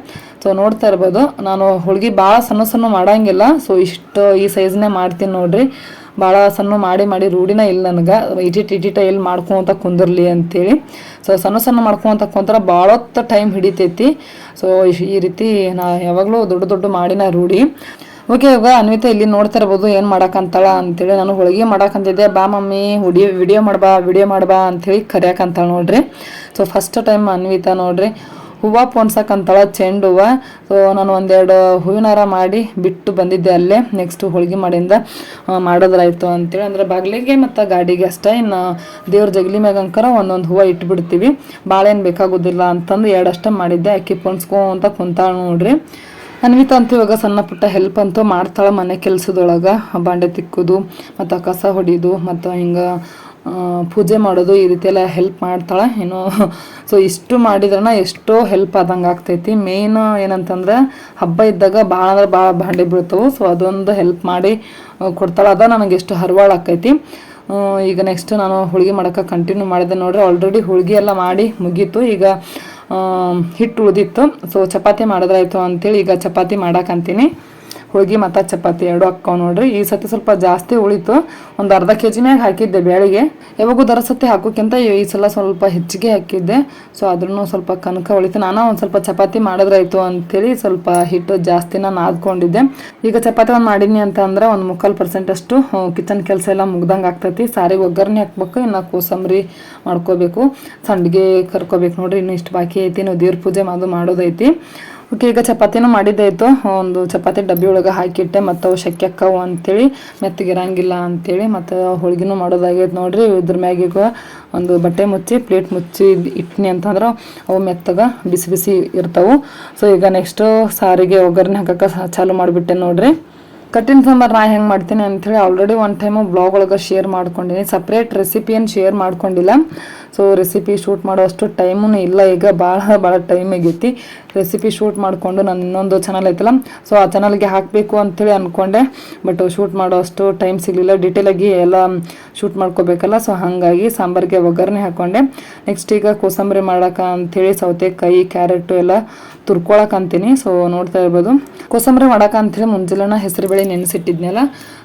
[SPEAKER 2] ಸೊ ನೋಡ್ತಾ ಇರ್ಬೋದು. ನಾನು ಹೋಳ್ಗೆ ಭಾಳ ಸಣ್ಣ ಸಣ್ಣ ಮಾಡಂಗಿಲ್ಲ. ಸೊ ಇಷ್ಟು ಈ ಸೈಜ್ನೇ ಮಾಡ್ತೀನಿ ನೋಡ್ರಿ. ಭಾಳ ಸಣ್ಣ ಮಾಡಿ ಮಾಡಿ ರೂಢಿನ ಇಲ್ಲ ನನಗೆ. ಇಟಿಟ್ ಇಟಿಟ ಎಲ್ಲಿ ಮಾಡ್ಕೊಂತ ಕುಂದಿರಲಿ ಅಂತೇಳಿ. ಸೊ ಸಣ್ಣ ಸಣ್ಣ ಮಾಡ್ಕೊಂತ ಕುಂತರ ಭಾಳ ಹೊತ್ತು ಟೈಮ್ ಹಿಡಿತೈತಿ. ಸೊ ಈ ರೀತಿ ನಾ ಯಾವಾಗಲೂ ದೊಡ್ಡ ದೊಡ್ಡ ಮಾಡಿನ ರೂಢಿ. ಓಕೆ ಇವಾಗ ಅನ್ವಿತಾ ಇಲ್ಲಿ ನೋಡ್ತಾ ಇರ್ಬೋದು ಏನು ಮಾಡಕ್ಕಂತಾಳ ಅಂತೇಳಿ. ನಾನು ಹೋಳಿಗೆ ಮಾಡಕ್ಕಂತಿದ್ದೆ ಬಾ ಮಮ್ಮಿ, ಹುಡಿ ವಿಡಿಯೋ ಮಾಡ್ಬಾ ವಿಡಿಯೋ ಮಾಡ್ಬಾ ಅಂಥೇಳಿ ಕರೆಯಕ್ಕಂತಾಳೆ ನೋಡ್ರಿ. ಸೊ ಫಸ್ಟ್ ಟೈಮ್ ಅನ್ವಿತಾ ನೋಡ್ರಿ. ಹೂವು ಪೋಣಿಸಕ್ಕಂತಳ ಚೆಂಡು ಹೂವು. ಸೊ ನಾನು ಒಂದೆರಡು ಹೂವಿನಾರ ಮಾಡಿ ಬಿಟ್ಟು ಬಂದಿದ್ದೆ ಅಲ್ಲೇ. ನೆಕ್ಸ್ಟ್ ಹೋಳಿಗೆ ಮಾಡಿಂದ ಮಾಡೋದ್ರಾಯ್ತು ಅಂತೇಳಿ. ಅಂದರೆ ಬಾಗಿಲಿಗೆ ಮತ್ತು ಗಾಡಿಗೆ ಅಷ್ಟೇ. ಇನ್ನು ದೇವ್ರ ಜಗಲಿ ಮ್ಯಾಗಂಕರ ಒಂದೊಂದು ಹೂವು ಇಟ್ಬಿಡ್ತೀವಿ. ಭಾಳ ಏನು ಬೇಕಾಗೋದಿಲ್ಲ ಅಂತಂದು ಎರಡಷ್ಟೇ ಮಾಡಿದ್ದೆ. ಅಕ್ಕಿ ಪೋಣಿಸ್ಕೊಂತ ಕುಂತಾಳ ನೋಡ್ರಿ. ಅನ್ವಿತ ಅಂತ ಇವಾಗ ಸಣ್ಣ ಪುಟ್ಟ ಹೆಲ್ಪ್ ಅಂತೂ ಮಾಡ್ತಾಳೆ ಮನೆ ಕೆಲಸದೊಳಗೆ. ಬಾಂಡೆ ತಿಕ್ಕೋದು, ಮತ್ತು ಕಸ ಹೊಡಿಯೋದು ಮತ್ತು ಹಿಂಗೆ ಪೂಜೆ ಮಾಡೋದು ಈ ರೀತಿ ಎಲ್ಲ ಹೆಲ್ಪ್ ಮಾಡ್ತಾಳೆ. ಏನು ಸೊ ಇಷ್ಟು ಮಾಡಿದ್ರನ ಎಷ್ಟೋ ಹೆಲ್ಪ್ ಆದಂಗೆ ಆಗ್ತೈತಿ. ಮೇನ್ ಏನಂತಂದ್ರೆ, ಹಬ್ಬ ಇದ್ದಾಗ ಭಾಳ ಅಂದ್ರೆ ಭಾಳ ಬಾಂಡೆ ಬೀಳ್ತವೆ. ಸೊ ಅದೊಂದು ಹೆಲ್ಪ್ ಮಾಡಿ ಕೊಡ್ತಾಳೆ. ಅದ ನನಗೆ ಎಷ್ಟು ಹರವಾಳ ಆಕೈತಿ. ಈಗ ನೆಕ್ಸ್ಟ್ ನಾನು ಹೋಳಿಗೆ ಮಾಡೋಕೆ ಕಂಟಿನ್ಯೂ ಮಾಡಿದೆ ನೋಡ್ರಿ. ಆಲ್ರೆಡಿ ಹೋಳಿಗೆ ಎಲ್ಲ ಮಾಡಿ ಮುಗೀತು. ಈಗ ಹಿಟ್ಟು ಉಳಿದಿತ್ತು. ಸೊ ಚಪಾತಿ ಮಾಡಿದ್ರಾಯ್ತು ಅಂತೇಳಿ ಈಗ ಚಪಾತಿ ಮಾಡಾಕಂತೀನಿ. ಹೋಳಿಗೆ ಮತ್ತು ಚಪಾತಿ ಎರಡು ಹಾಕ್ಕವು ನೋಡ್ರಿ. ಈ ಸತಿ ಸ್ವಲ್ಪ ಜಾಸ್ತಿ ಉಳಿತು. ಒಂದು ಅರ್ಧ ಕೆ ಜಿ ಮ್ಯಾಗ ಹಾಕಿದ್ದೆ ಬೇಳೆಗೆ ಯಾವಾಗೂ ದರ ಸತಿ ಹಾಕೋಕ್ಕಿಂತ ಈ ಸಲ ಸ್ವಲ್ಪ ಹೆಚ್ಚಿಗೆ ಹಾಕಿದ್ದೆ. ಸೊ ಅದ್ರೂ ಸ್ವಲ್ಪ ಕನಕ ಉಳಿತು. ನಾನು ಒಂದು ಸ್ವಲ್ಪ ಚಪಾತಿ ಮಾಡಿದ್ರಾಯ್ತು ಅಂತೇಳಿ ಸ್ವಲ್ಪ ಹಿಟ್ಟು ಜಾಸ್ತಿ ನಾನು ಆದ್ಕೊಂಡಿದ್ದೆ ಈಗ ಚಪಾತಿ ಒಂದು ಮಾಡೀನಿ ಅಂತ ಅಂದ್ರೆ ಒಂದು ಮುಕ್ಕಾಲು ಪರ್ಸೆಂಟ್ ಅಷ್ಟು ಕಿಚನ್ ಕೆಲಸ ಎಲ್ಲ ಮುಗ್ದಂಗೆ ಆಗ್ತೈತಿ. ಸಾರಿಗೆ ಒಗ್ಗರಣೆ ಹಾಕ್ಬೇಕು, ಇನ್ನು ಕೋಸಂಬರಿ ಮಾಡ್ಕೋಬೇಕು. ಸಂಡಿಗೆ ಕರ್ಕೋಬೇಕು ನೋಡ್ರಿ, ಇನ್ನು ಇಷ್ಟು ಬಾಕಿ ಐತಿ. ನಾವು ದೇವ್ರ ಪೂಜೆ ಅದು ಮಾಡೋದೈತಿ. ಓಕೆ, ಈಗ ಚಪಾತಿನೂ ಮಾಡಿದ್ದಾಯ್ತು ಒಂದು ಚಪಾತಿ ಡಬ್ಬಿ ಒಳಗೆ ಹಾಕಿಟ್ಟೆ, ಮತ್ತು ಅವು ಶೆಕೆ ಅಕ್ಕವು ಅಂತೇಳಿ, ಮೆತ್ತಗಿರಂಗಿಲ್ಲ ಅಂತೇಳಿ, ಮತ್ತು ಹೋಳಿಗೆನೂ ಮಾಡೋದಾಗೈತೆ ನೋಡ್ರಿ. ಇದ್ರ ಮ್ಯಾಗೀಗ ಒಂದು ಬಟ್ಟೆ ಮುಚ್ಚಿ, ಪ್ಲೇಟ್ ಮುಚ್ಚಿ ಇಟ್ನಿ ಅಂತಂದ್ರೆ ಅವು ಮೆತ್ತಗ ಬಿಸಿ ಬಿಸಿ ಇರ್ತಾವೆ. ಸೊ ಈಗ ನೆಕ್ಸ್ಟು ಸಾರಿಗೆ, ಒಗ್ಗರಣೆ ಹಾಕಕ್ಕೆ ಚಾಲು ಮಾಡಿಬಿಟ್ಟೆ ನೋಡ್ರಿ. ಕಟ್ಟಿನ ಸಾಂಬಾರು ನಾ ಹೆಂಗೆ ಮಾಡ್ತೀನಿ ಅಂಥೇಳಿ ಆಲ್ರೆಡಿ ಒನ್ ಟೈಮು ಬ್ಲಾಗ್ ಒಳಗೆ ಶೇರ್ ಮಾಡ್ಕೊಂಡಿನಿ. ಸಪ್ರೇಟ್ ರೆಸಿಪಿ ಏನು ಶೇರ್ ಮಾಡ್ಕೊಂಡಿಲ್ಲ. ಸೊ ರೆಸಿಪಿ ಶೂಟ್ ಮಾಡೋಷ್ಟು ಟೈಮೂ ಇಲ್ಲ. ಈಗ ಭಾಳ ಭಾಳ ಟೈಮ್ ಆಗೈತಿ. ರೆಸಿಪಿ ಶೂಟ್ ಮಾಡಿಕೊಂಡು ನಾನು ಇನ್ನೊಂದು ಚಾನಲ್ ಐತಲ್ಲ. ಸೊ ಆ ಚಾನಲ್ಗೆ ಹಾಕಬೇಕು ಅಂಥೇಳಿ ಅಂದ್ಕೊಂಡೆ ಬಟ್ ಶೂಟ್ ಮಾಡೋ ಅಷ್ಟು ಟೈಮ್ ಸಿಗಲಿಲ್ಲ ಡೀಟೇಲಾಗಿ ಎಲ್ಲ ಶೂಟ್ ಮಾಡ್ಕೋಬೇಕಲ್ಲ. ಸೊ ಹಾಗಾಗಿ ಸಾಂಬಾರಿಗೆ ಒಗ್ಗರಣೆ ಹಾಕ್ಕೊಂಡೆ ನೆಕ್ಸ್ಟ್ ಈಗ ಕೋಸಂಬರಿ ಮಾಡೋಕೆ ಅಂಥೇಳಿ ಸೌತೆಕಾಯಿ, ಕ್ಯಾರೆಟು ಎಲ್ಲ ಅಂತೀನಿ ಸೊ ನೋಡ್ತಾ ಇರ್ಬೋದು. ಕೋಸಂಬರಿ ಮಾಡಕ್ಕೆ ಮುಂಜಾನೆ ಮುಂಜಾನೆ ಹೆಸರುಬೇಳೆ ನೆನೆಸಿಟ್ಟಿದ್ನಲ್ಲ.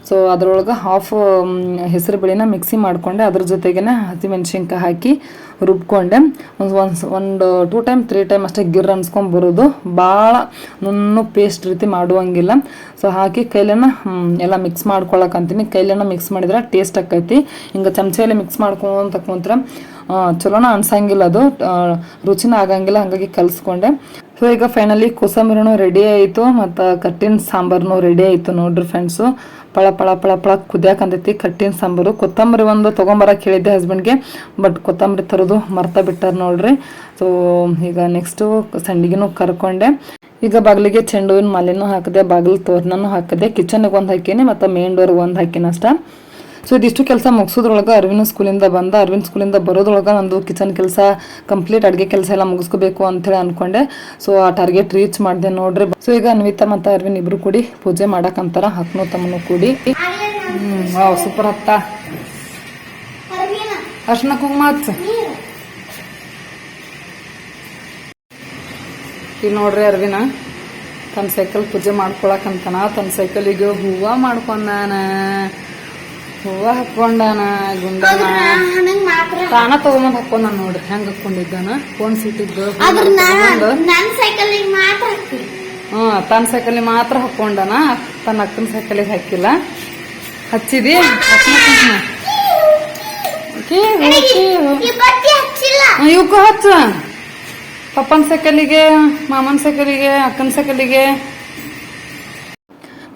[SPEAKER 2] ಸೊ ಅದರೊಳಗೆ ಹಾಫ್ ಹೆಸರು ಬೇಳೆನ ಮಿಕ್ಸಿ ಮಾಡಿಕೊಂಡೆ. ಅದ್ರ ಜೊತೆಗೇನೆ ಹಸಿಮೆಣ್ಸಿನ್ಕಾಯಿ ಹಾಕಿ ರುಬ್ಕೊಂಡೆ. ಒಂದು ಒಂದು ಒಂದು ಟೂ ಟೈಮ್ ತ್ರೀ ಟೈಮ್ ಅಷ್ಟೇ ಗಿರ್ ಅನ್ಸ್ಕೊಂಡು ಬರೋದು. ಭಾಳ ನುಣ್ಣು ಪೇಸ್ಟ್ ರೀತಿ ಮಾಡುವಂಗಿಲ್ಲ. ಸೊ ಹಾಕಿ ಕೈಲೇನ ಎಲ್ಲ ಮಿಕ್ಸ್ ಮಾಡ್ಕೊಳಕಂತೀನಿ. ಕೈಲೇನ ಮಿಕ್ಸ್ ಮಾಡಿದ್ರೆ ಟೇಸ್ಟ್ ಆಕೈತಿ. ಹಿಂಗೆ ಚಮಚೆಯಲ್ಲಿ ಮಿಕ್ಸ್ ಮಾಡ್ಕೊಂತ ಕುಂತ್ರೆ ಚಲೋನ ಅನ್ಸಂಗಿಲ್ಲ ಅದು. ರುಚಿನ ಆಗಂಗಿಲ್ಲ, ಹಾಗಾಗಿ ಕಲಿಸ್ಕೊಂಡೆ. ಸೊ ಈಗ ಫೈನಲಿ ಕೋಸಂಬರಿನೂ ರೆಡಿ ಆಯಿತು, ಮತ್ತು ಕಟ್ಟಿನ ಸಾಂಬಾರ್ನು ರೆಡಿ ಆಯಿತು ನೋಡ್ರಿ ಫ್ರೆಂಡ್ಸು ಪಳ ಪಳ ಪಳ ಪಳ ಕುದಿಯಾಕಂತೈತಿ. ಕಟ್ಟಿನ ಸಾಂಬಾರು. ಕೊತ್ತಂಬರಿ ಒಂದು ತೊಗೊಂಬರಕ್ಕೆ ಹೇಳಿದ್ದೆ ಹಸ್ಬೆಂಡ್ಗೆ ಬಟ್ ಕೊತ್ತಂಬರಿ ತರೋದು ಮರ್ತ ಬಿಟ್ಟಾರ ನೋಡ್ರಿ. ಸೊ ಈಗ ನೆಕ್ಸ್ಟು ಸಂಡಿಗೆನೂ ಕರ್ಕೊಂಡೆ. ಈಗ ಬಾಗಿಲಿಗೆ ಚೆಂಡು ಹೂವಿನ ಮಾಲೆನೂ ಹಾಕಿದೆ, ಬಾಗಿಲು ತೋರಣನೂ ಹಾಕಿದೆ. ಕಿಚನ್ಗೆ ಒಂದು ಹಾಕೀನಿ, ಮತ್ತು ಮೇನ್ ಡೋರ್ಗೆ ಒಂದು ಹಾಕೀನಿ ಅಷ್ಟ. ಸೊ ಇದಿಷ್ಟು ಕೆಲಸ ಮುಗಿಸೋದ್ರೊಳಗೆ ಅರವಿಂದ್ ಸ್ಕೂಲಿಂದ ಬಂದ, ಅರವಿಂದ್ ಸ್ಕೂಲಿಂದ ಬರೋದ್ರೊಳಗೆ ನಂದು ಕಿಚನ್ ಕೆಲಸ ಕಂಪ್ಲೀಟ್ ಅಡುಗೆ ಕೆಲಸ ಎಲ್ಲ ಮುಗಿಸ್ಕೋಬೇಕು ಅಂತೇಳಿ ಅಂದ್ಕೊಂಡೆ ಸೊ ಆ ಟಾರ್ಗೆಟ್ ರೀಚ್ ಮಾಡಿದೆ ನೋಡ್ರಿ. ಸೊ ಈಗ ಅನ್ವಿತಾ ಮತ್ತು ಅರವಿಂದ್ ಇಬ್ಬರು ಕೂಡಿ ಪೂಜೆ ಮಾಡೋಕ್ಕಂತಾರ ಹಕ್ಕನೂ ತಮ್ಮನು ಕೂಡಿ. ಹ್ಞೂ ಸೂಪರ್ ಹತ್ತ ಅರ್ಶನ ಕುಂಕುಮ ಹಚ್ಚ ಈಗ ನೋಡ್ರಿ ಅರವಿನ ತನ್ನ ಸೈಕಲ್ ಪೂಜೆ ಮಾಡ್ಕೊಳಕಂತನ ತನ್ನ ಸೈಕಲಿಗೆ ಹೂವು ಮಾಡ್ಕೊಂಡಾನ. ಹೂವ ಹಾಕೊಂಡಾನ ಗುಂಡಾನ. ತಾನ ತಗೊಂಬಂದ್ ಹಾಕೊಂಡ ನೋಡ್ರಿ ಹೆಂಗ್ ಹಾಕೊಂಡಿದ್ದಾನ ಫೋನ್
[SPEAKER 3] ಸಿಟ್ಟಿದ್ದು ಸೈಕಲ್
[SPEAKER 2] ಹ್ಮ್ ತನ್ನ ಸೈಕಲಿಗೆ ಮಾತ್ರ ಹಾಕೊಂಡಾನ ತನ್ನ ಅಕ್ಕನ ಸೈಕಲಿಗೆ ಹಾಕಿಲ್ಲ. ಹಚ್ಚಿದಿ? ಇವಕ್ಕೂ ಹಚ್ಚ. ಪಪ್ಪನ ಸೈಕಲಿಗೆ ಮಾಮನ ಸೈಕಲ್ಗೆ ಅಕ್ಕನ ಸೈಕಲಿಗೆ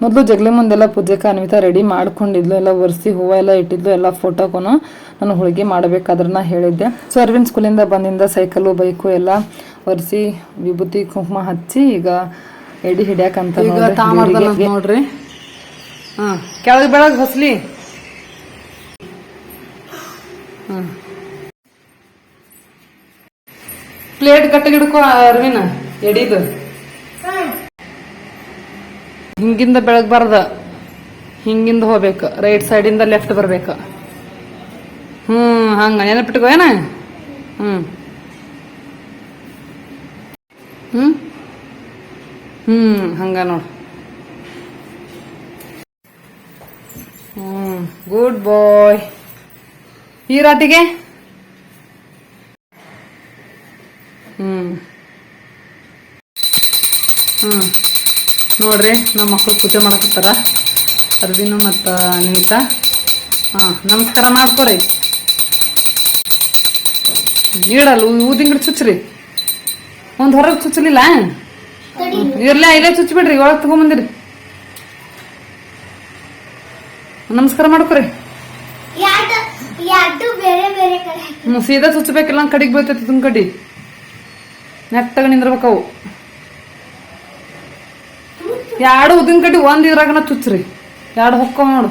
[SPEAKER 2] ಮೊದಲು ಜಗಲಿ ಮುಂದೆಲ್ಲ ಪೂಜೆಗೆ ಅನ್ವಿತ ರೆಡಿ ಮಾಡ್ಕೊಂಡಿದ್ಲು ಎಲ್ಲ ಒರೆಸಿ ಹೂವು ಎಲ್ಲ ಇಟ್ಟಿದ್ಲು ಎಲ್ಲ ಫೋಟೋಗೂ ನಾನು ಹೋಳಿಗೆ ಮಾಡಬೇಕಾದ್ರನ್ನ ಹೇಳಿದ್ದೆ. ಸೊ ಅರವಿಂದ್ ಸ್ಕೂಲಿಂದ ಬಂದಿಂದ ಸೈಕಲು ಬೈಕು ಎಲ್ಲ ಒರೆಸಿ ವಿಭೂತಿ ಕುಂಕುಮ ಹಚ್ಚಿ ಈಗ ಎಡಿ ಹಿಡಿಯಾಕಂತ ನೋಡ್ರಿ ಹಾ ಕೆಳಗೆ ಬೆಳಗ್ಗೆ ಹೊಸ್ಲಿ. ಹ್ಮ್ ಪ್ಲೇಟ್ ಕಟ್ಟಿಗೆ ಹಿಡ್ಕೋ ಅರ್ವಿನ ಎಡಿದು. ಹಿಂಗಿಂದ ಬೆಳಗ್ಬಾರ್ದ ಹಿಂಗಿಂದ ಹೋಗ್ಬೇಕು ರೈಟ್ ಸೈಡಿಂದ ಲೆಫ್ಟ್ ಬರ್ಬೇಕು. ಹ್ಞೂ ಹಂಗ ನೆನಪಿಟ್ಕೋ ಏನ? ಹ್ಞೂ ಹ್ಞೂ ಹ್ಞೂ ಹಂಗ ನೋಡು. ಹ್ಞೂ ಗುಡ್ ಬಾಯ್ ಈ ರಾಟಿಗೆ ಹ್ಞೂ ಹ್ಮ್. ನೋಡ್ರಿ ನಮ್ಮ ಮಕ್ಕಳು ಪೂಜೆ ಮಾಡಕತ್ತಾರ. ಅರ್ವಿನು ಮತ್ತು ನೀತ ಹಾಂ ನಮಸ್ಕಾರ ಮಾಡ್ಕೋರಿ. ನೀಡಲ್ಲ ಊದಿನ ಗಿಡ ಚುಚ್ಚ್ರಿ. ಒಂದು ಹೊರಗೆ ಚುಚ್ಚಲಿಲ್ಲ ಇರ್ಲಿ ಇಲ್ಲೇ ಚುಚ್ಚಿಬಿಡ್ರಿ ಒಳಗೆ ತಗೊಂಬಂದಿರಿ. ನಮಸ್ಕಾರ ಮಾಡ್ಕೋರಿ. ಸೀದಾ ಚುಚ್ಚಬೇಕಿಲ್ಲ ಕಡಿಗೆ ಬೀಳ್ತೈತಿ ತುಂಬ ಕಡಿ. ನೆಟ್ಟಗೆ ನಿಂದಿರ್ಬೇಕವು ಎರಡು ಉದ್ದಿನ ಕಡ್ಡಿ, ಒಂದು ಇದ್ರಾಗನ ಚುಚ್ಚ್ರಿ. ಎರಡು ಹೊಕ್ಕ ನೋಡು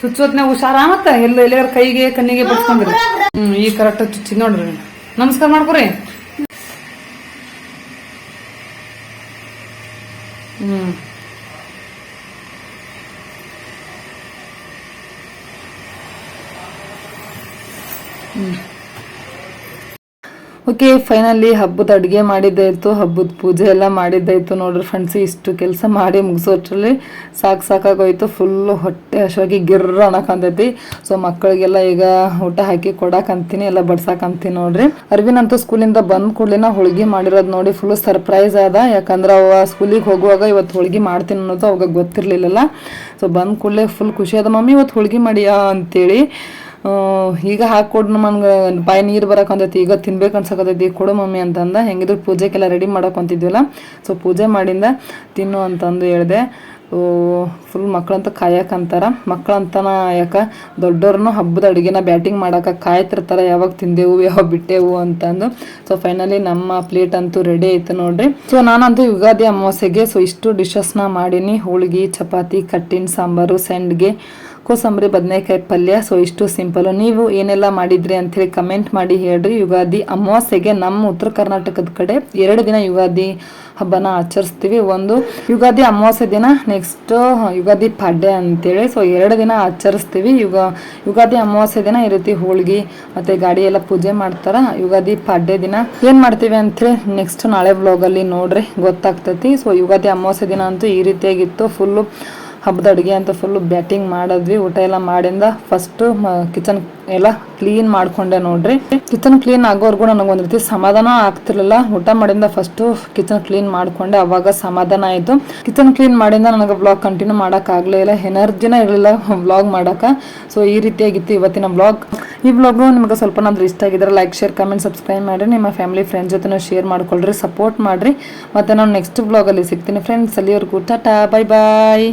[SPEAKER 2] ಚುಚ್ಚೋತ್ನ್ಯಾಗ ಹುಷಾರ, ಮತ್ತ? ಎಲ್ಲ ಎಲ್ಲಾರ ಕೈಗೆ, ಕಣ್ಣಿಗೆ ಬಡ್ಸ್ಕೊಂಡ್ರಿ. ಹ್ಮ್, ಈ ಕರೆಕ್ಟ್ ಚುಚ್ಚಿ ನೋಡ್ರಿ ನಮಸ್ಕಾರ ಮಾಡ್ಕೊರಿ. ಹ್ಮ್. ಓಕೆ ಫೈನಲಿ ಹಬ್ಬದ ಅಡುಗೆ ಮಾಡಿದ್ದಾಯ್ತು, ಹಬ್ಬದ ಪೂಜೆ ಎಲ್ಲ ಮಾಡಿದ್ದಾಯ್ತು. ನೋಡ್ರಿ ಫ್ರೆಂಡ್ಸ್ ಇಷ್ಟು ಕೆಲಸ ಮಾಡಿ ಮುಗಿಸೋಟ್ರಲ್ಲಿ ಸಾಕು ಸಾಕಾಗೋಯ್ತು. ಫುಲ್ ಹೊಟ್ಟೆ ಹಶವಾಗಿ ಗಿರ್ರ ಅನ್ನಕಂತೈತಿ. ಸೊ ಮಕ್ಕಳಿಗೆಲ್ಲ ಈಗ ಊಟ ಹಾಕಿ ಕೊಡಕಂತೀನಿ ಎಲ್ಲ ಬಡ್ಸಾಕಂತೀನಿ ನೋಡ್ರಿ. ಅರ್ವಿನ್ ಅಂತೂ ಸ್ಕೂಲಿಂದ ಬಂದ್ ಕೂಡಲಿನ ಹೋಳಿಗೆ ಮಾಡಿರೋದು ನೋಡಿ ಫುಲ್ ಸರ್ಪ್ರೈಸ್ ಆದ. ಯಾಕಂದ್ರೆ ಅವ ಸ್ಕೂಲಿಗೆ ಹೋಗುವಾಗ ಇವತ್ತು ಹೋಳಿಗೆ ಮಾಡ್ತೀನಿ ಅನ್ನೋದು ಅವಾಗ ಗೊತ್ತಿರಲಿಲ್ಲಲ್ಲ. ಸೊ ಬಂದ ಕೂಡಲೇ ಫುಲ್ ಖುಷಿ ಅದ ಮಮ್ಮಿ, ಇವತ್ತು ಹೋಳಿಗೆ ಮಾಡಿಯಾ? ಅಂತೇಳಿ ಈಗ ಹಾಕೊಡ್ ನಮ್ಗೆ ಬಾಯಿ ನೀರು ಬರಕಂತೈತಿ ಈಗ ತಿನ್ಬೇಕು ಅನ್ಸಕತೈತಿ ಕೊಡು ಮಮ್ಮಿ ಅಂತಂದ, ಹೆಂಗಿದ್ರು ಪೂಜೆಗೆಲ್ಲ ರೆಡಿ ಮಾಡಕೊಂತಿದ್ವಲ್ಲ ಸೊ ಪೂಜೆ ಮಾಡಿಂದ ತಿನ್ನು ಅಂತಂದು ಹೇಳ್ದೆ. ಫುಲ್ ಮಕ್ಕಳಂತ ಕಾಯಕಂತಾರ ಮಕ್ಕಳಂತನ ಯಾಕ ದೊಡ್ಡವ್ರನ್ನು ಹಬ್ಬದ ಅಡುಗೆನ ಬ್ಯಾಟಿಂಗ್ ಮಾಡಕ್ಕೆ ಕಾಯ್ತಿರ್ತಾರೆ, ಯಾವಾಗ ತಿಂದೆವು, ಯಾವಾಗ ಬಿಟ್ಟೆವು ಅಂತಂದು. ಸೊ ಫೈನಲಿ ನಮ್ಮ ಪ್ಲೇಟ್ ಅಂತೂ ರೆಡಿ ಆಯ್ತು ನೋಡ್ರಿ. ಸೊ ನಾನಂತೂ ಯುಗಾದಿ ಅಮಾವಾಸ್ಯೆಗೆ ಸೊ ಇಷ್ಟು ಡಿಶಸ್ನ ಮಾಡೀನಿ. ಹೋಳಿಗೆ, ಚಪಾತಿ, ಕಟ್ಟಿನ ಸಾಂಬಾರು, ಸೆಂಡ್ಗೆ ಕೋಸಂಬರಿ ಬದನೆಕಾಯಿ ಪಲ್ಯ. ಸೊ ಇಷ್ಟು ಸಿಂಪಲ್ ನೀವು ಏನೆಲ್ಲ ಮಾಡಿದ್ರಿ ಅಂತೇಳಿ ಕಮೆಂಟ್ ಮಾಡಿ ಹೇಳ್ರಿ. ಯುಗಾದಿ ಅಮಾವಾಸ್ಯೆಗೆ ನಮ್ಮ ಉತ್ತರ ಕರ್ನಾಟಕದ ಕಡೆ ಎರಡು ದಿನ ಯುಗಾದಿ ಹಬ್ಬನ ಆಚರಿಸ್ತೀವಿ. ಒಂದು, ಯುಗಾದಿ ಅಮಾವಾಸ್ಯೆ ದಿನ ನೆಕ್ಸ್ಟ್ ಯುಗಾದಿ ಪಾಡ್ಯ ಅಂತೇಳಿ ಸೊ ಎರಡು ದಿನ ಆಚರಿಸ್ತೀವಿ. ಯುಗ, ಯುಗಾದಿ ಅಮಾವಾಸ್ಯೆ ದಿನ ಈ ರೀತಿ ಹೋಳಿಗೆ ಮತ್ತೆ ಗಾಡಿ ಎಲ್ಲ ಪೂಜೆ ಮಾಡ್ತಾರ. ಯುಗಾದಿ ಪಾಡ್ಯ ದಿನ. ಏನ್ ಮಾಡ್ತೀವಿ ಅಂತೇಳಿ ನೆಕ್ಸ್ಟ್ ನಾಳೆ ವ್ಲಾಗಲ್ಲಿ ನೋಡ್ರಿ. ಗೊತ್ತಾಗ್ತೈತಿ. ಸೊ ಯುಗಾದಿ ಅಮಾವಾಸ್ಯೆ ದಿನ ಅಂತೂ ಈ ರೀತಿಯಾಗಿತ್ತು. ಫುಲ್ಲು ಹಬ್ಬದ ಅಡುಗೆ ಅಂತ ಫುಲ್ಲು ಬ್ಯಾಟಿಂಗ್ ಮಾಡಿದ್ವಿ. ಊಟ ಎಲ್ಲ ಮಾಡಿಂದ ಫಸ್ಟು ಕಿಚನ್ ಎಲ್ಲ ಕ್ಲೀನ್ ಮಾಡ್ಕೊಂಡೆ ನೋಡ್ರಿ. ಕಿಚನ್ ಕ್ಲೀನ್ ಆಗೋವರೆಗೂ ನನಗೆ ಒಂದು ರೀತಿ ಸಮಾಧಾನ ಆಗ್ತಿರ್ಲಿಲ್ಲ. ಊಟ ಮಾಡಿಂದ ಫಸ್ಟು ಕಿಚನ್ ಕ್ಲೀನ್ ಮಾಡ್ಕೊಂಡೆ. ಅವಾಗ ಸಮಾಧಾನ ಆಯಿತು. ಕಿಚನ್ ಕ್ಲೀನ್ ಮಾಡಿಂದ ನನಗೆ ಬ್ಲಾಗ್ ಕಂಟಿನ್ಯೂ ಮಾಡೋಕ್ಕಾಗಲೇ ಇಲ್ಲ. ಎನರ್ಜಿನ ಇರಲಿಲ್ಲ ಬ್ಲಾಗ್ ಮಾಡೋಕೆ. ಸೊ ಈ ರೀತಿಯಾಗಿತ್ತು ಇವತ್ತಿನ ಬ್ಲಾಗ್ ಈ ಬ್ಲಾಗು ನಿಮಗೆ ಸ್ವಲ್ಪ ನಾದ್ರು ಇಷ್ಟ ಆಗಿದ್ರೆ ಲೈಕ್ ಶೇರ್ ಕಮೆಂಟ್ ಸಬ್ಸ್ಕ್ರೈಬ್ ಮಾಡಿ ನಿಮ್ಮ ಫ್ಯಾಮಿಲಿ ಫ್ರೆಂಡ್ಸ್ ಜೊತೆ ಶೇರ್ ಮಾಡ್ಕೊಳ್ರಿ ಸಪೋರ್ಟ್ ಮಾಡಿರಿ. ಮತ್ತು ನಾನು ನೆಕ್ಸ್ಟ್ ಬ್ಲಾಗಲ್ಲಿ ಸಿಗ್ತೀನಿ ಫ್ರೆಂಡ್ಸ್ ಅಲ್ಲಿವರೆಗೂ ಟಾಟಾ ಬಾಯ್ ಬಾಯ್